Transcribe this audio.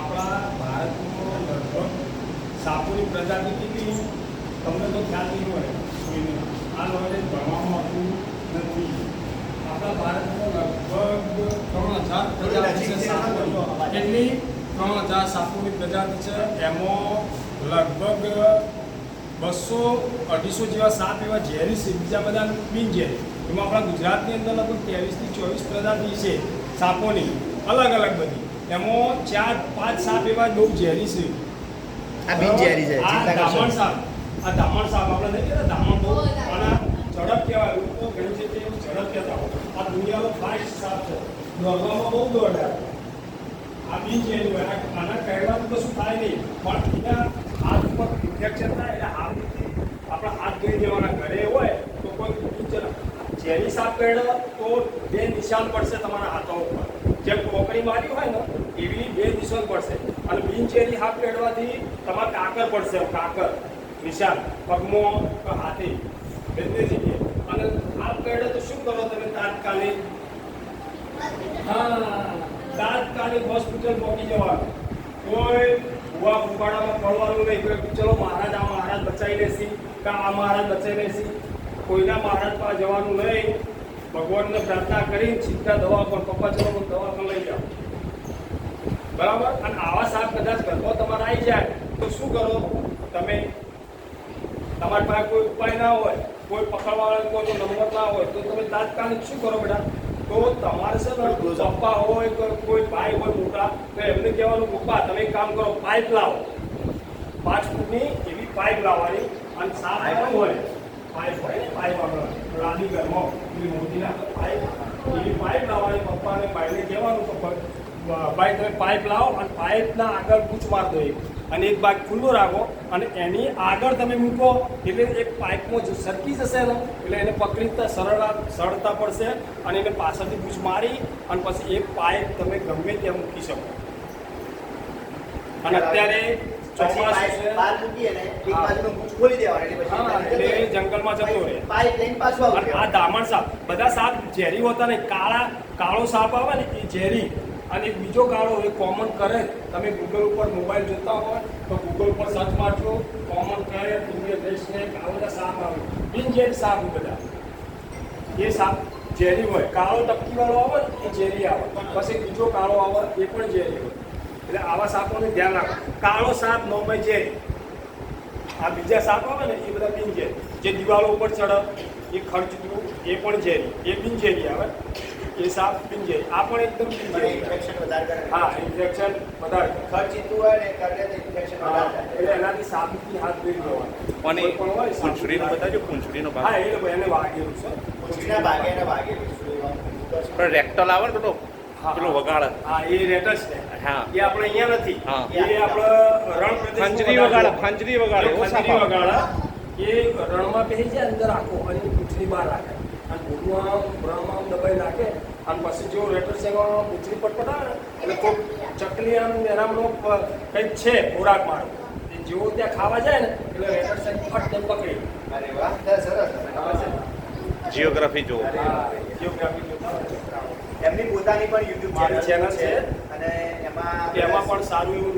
આપણા ભારતમાં લગભગ સાપોની પ્રજાતિ કેટલી તમને તો ખ્યાલ નહીં હોય. કોઈને આ નોલેજ ભણવામાં આવતું નથી. આપણા ભારતમાં લગભગ ત્રણ હજાર પ્રજાતિ છે કેટલી? ત્રણ હજાર સાપોની પ્રજાતિ છે. એમાં લગભગ બસો અઢીસો જેવા સાપ એવા ઝેરી છે બીજા બધા બિનઝેરી એમાં આપણા ગુજરાતની અંદર લગભગ ત્રેવીસથી ચોવીસ પ્રજાતિ છે સાપોની. અલગ અલગ બધી. એમાં ચાર પાંચ સાપ એવા બહુ ઝેરી છે. આ બિનઝેરી છે, ચિંતા કરશો દામણ સાપ આ દામણ સાપ આપણે નહીં કહેતા દામણ બહુ અને ઝડપ કહેવાય લોકો ઘણી છે તે ઝડપ કહેતા હોય. આ દુનિયાનો ફાસ્ટ સાપ છે. દોડવામાં બહુ દોડે. આ બિનઝેરી હોય. આ- આના કહેવાનું કશું થાય નહીં. પણ એના હાથ ઉપર ઇન્ફેક્શન થાય એટલે હાથથી આપણા હાથ ધોઈ દેવાના ઘરે હોય તો કોઈ ઝેરી સાપ કરડે તો બે નિશાન પડશે તમારા હાથો ઉપર. જેમ કોકરી મારી હોય ને, એવી બે નિશાન પડશે. અને બિનચેરી હાથ પહેરવાથી તમારે કાકર પડશે કાકર નિશાન, પગમો હાથે. બંને જગ્યાએ. અને હાથ કરડે તો શું કરો તમે? તાત્કાલિક. હા, તાત્કાલિક હોસ્પિટલ પહોંચી જવાનું. કોઈ ભૂવા ફૂફાડામાં પડવાનું નહીં. કોઈ ચલો મહારાજ, આ મહારાજ બચાવી લેશી. કે આ મહારાજ બચાવી લેશી. કોઈના મહારાજ પાસે જવાનું નહીં. ભગવાનને પ્રાર્થના કરી સીધા દવા પર પપ્પા ચલો દવા પર લઈ જાઓ. બરાબર? અને આવા સાપ કદાચ ઘરમાં તમારે આવી જાય તો શું કરો? તમે તમારી પાસે કોઈ ઉપાય ના હોય કોઈ પકડવાળા કોઈ નંબર ના હોય તો તમે તાત્કાલિક શું કરો બેટા? તો તમારે છે ને પપ્પા હોય તો કોઈ ભાઈ હોય મોટા તો એમને કહેવાનું પપ્પા તમે કામ કરો પાઇપ લાવો. પાંચ ફૂટની એવી પાઇપ લાવવાની અને સાફ પણ હોય પાઇપ હોય, પાઇપ આપણે રાની ઘરમાં મોટી પાઇપ. એવી પાઇપ લાવવાની પપ્પાને ભાઈને કહેવાનું તો તમે પાઇપ લાવો અને પાઇપના આગળ પૂછ માર દો એક. અને એક ભાગ ખુલ્લો રાખો અને એની આગળ તમે મૂકો, એટલે એક પાઇપમાં જો સરકી જશે એટલે એને પકડીતા સરળ સરળતા પડશે અને એને પાછળથી પૂછ મારી અને પછી એક પાઇપ તમે ગમે ત્યાં મૂકી શકો. અને અત્યારે પછી ચોમાસું પાઇપ છે. બહાર મૂકીએ ને એક બાજુનો ગુચ ખોલી દેવાનો એટલે પછી હા, અંદર એટલે જતો રહે. જંગલમાં જતો રહે. પાઇપ લઈને પાછું આવતું અને આ. દામણ સાપ બધા સાપ ઝેરી હોતા ને કાળા કાળો સાપ આવે ને એ ઝેરી. અને બીજો કાળો એ કોમન કરે. તમે ગૂગલ ઉપર મોબાઈલ જોતા હોય તો ગૂગલ ઉપર સર્ચ મારજો કોમન કરે ઇન્ડિયન સ્નેક આ બધા સાપ આવે. બિનઝેરી સાપ બધા. એ સાપ ઝેરી હોય. કાળો ટપકી વાળો આવે ને એ ઝેરી આવે. પછી બીજો કાળો આવે એ પણ ઝેરી હોય. એટલે આવા સાપોને ધ્યાન રાખો. કાળો સાપ નોમય છે આ બીજા સાપ આવે ને એ બધા બિનઝેરી જે દિવાલો ઉપર ચડે એ ખર્ચતું એ પણ ઝેરી એ બિનઝેરી આવે. એ સાપ બિનઝેરી આ પણ એકદમ ઇન્ફેક્શન બિનઝેરી વધારે કરે. હા ઇન્ફેક્શન વધારે ખર્ચીતું હોય ને કરે તો infection વધારે એટલે એનાથી સાબિતી હાથ ધોઈ દેવાનો અને એ પણ હોય, પૂંછડીનો બતાવજો પૂંછડીનો હા ભાગ એ એને વાગેલું છે. પૂંછડીના ભાગે એને વાગેલું છે. પણ રેક્ટલ આવે ને હા, પેલો. વગાડે? હા એ રેટસ છે. હા. એ આપણે અહીંયા નથી. એ આપણે રણ પ્રદેશ ખંજરી વધારે વગાડે ખંજરી વગાડે એ ખંજરી આવે. વગાડે એ રણમાં બેસી જાય અંદર આખો અને પૂંછડી બહાર રાખે. અને ભૂલમાં આમ રણમાં આમ દબાઈ નાખે અને પછી જો રેટર સેવામાં પૂંછડી પટપટાવે ને એટલે કોઈ ચકલી આમ એનામનો કંઈક છે ખોરાક મારો એ જેવો ત્યાં ખાવા જાય ને એટલે રેટર સેક ફટ તેમ પકડી અરે વાહ સરસ જીઓગ્રાફી જુઓ હા, જોતા. એમની પોતાની પણ યુટ્યુબ મારી ચેનલ છે. અને એમાં એમાં પણ સારું એવું